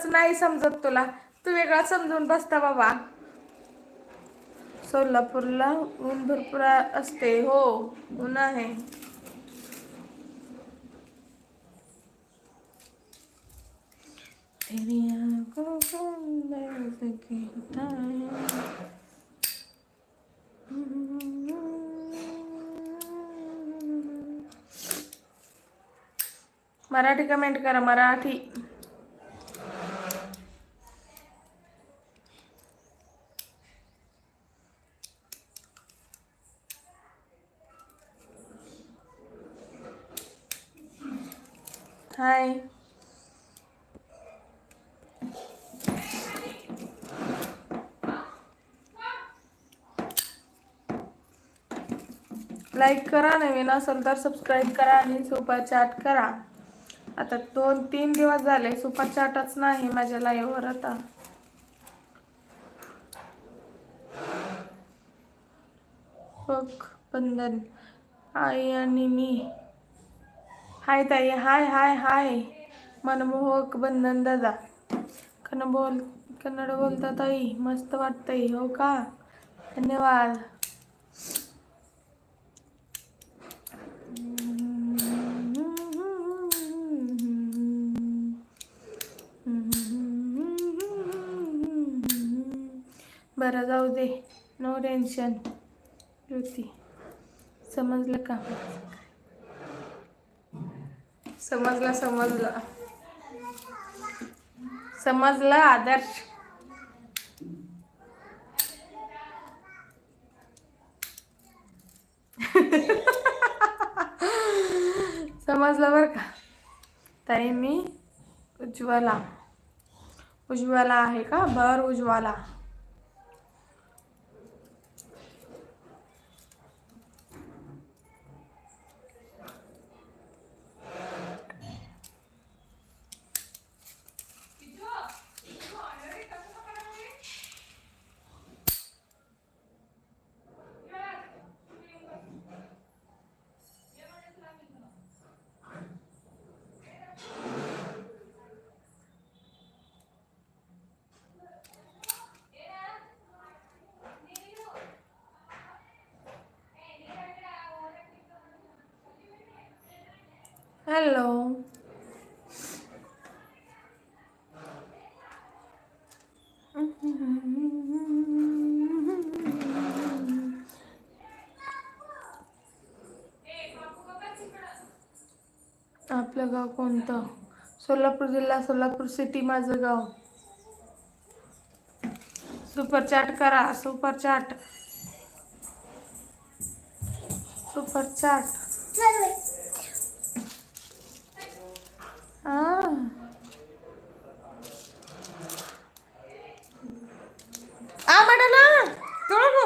तसंच नाही समजत तुला. तू वेगळा समजून बसता बाबा. सोलापूरला ऊन भरपूर असते. हो ऊन आहे. मराठी कमेंट करा मराठी. हाय. लाईक करा नवीन असेल तर सबस्क्राईब करा आणि सुपर चॅट करा. आता दोन तीन दिवस झाले सुपर चॅटच नाही माझ्या लाईव्हवर आता. बघ बंधन आई आणि मी. हाय ताई हाय हाय हाय. मनमोहक बंधन दादा. कन्न बोल कन्नड बोलता ताई मस्त वाटतंय हो का? धन्यवाद. बरं जाऊ दे. नो टेन्शन कृती समजलं का? समजलं समजलं. समजलं आदर्श. समजलं बरं का? ताई मी उज्ज्वला. उज्ज्वला आहे का? बर उज्ज्वला. हॅलो आपलं गाव कोणतं? सोलापूर जिल्हा सोलापूर सिटी माझं गाव. सुपर चॅट करा सुपर चॅट सुपर चॅट ಆ ಮಾಡಲ್ಲ ತೊಳಗು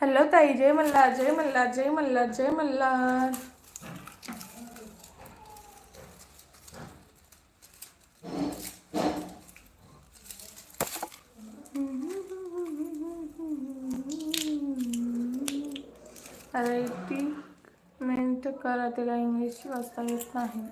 हॅलो ताई जय मल्हार जय मल्हार जय मल्हार जय मल्हार अरे मिनिट करा तिला इंग्लिश वाचता येत नाही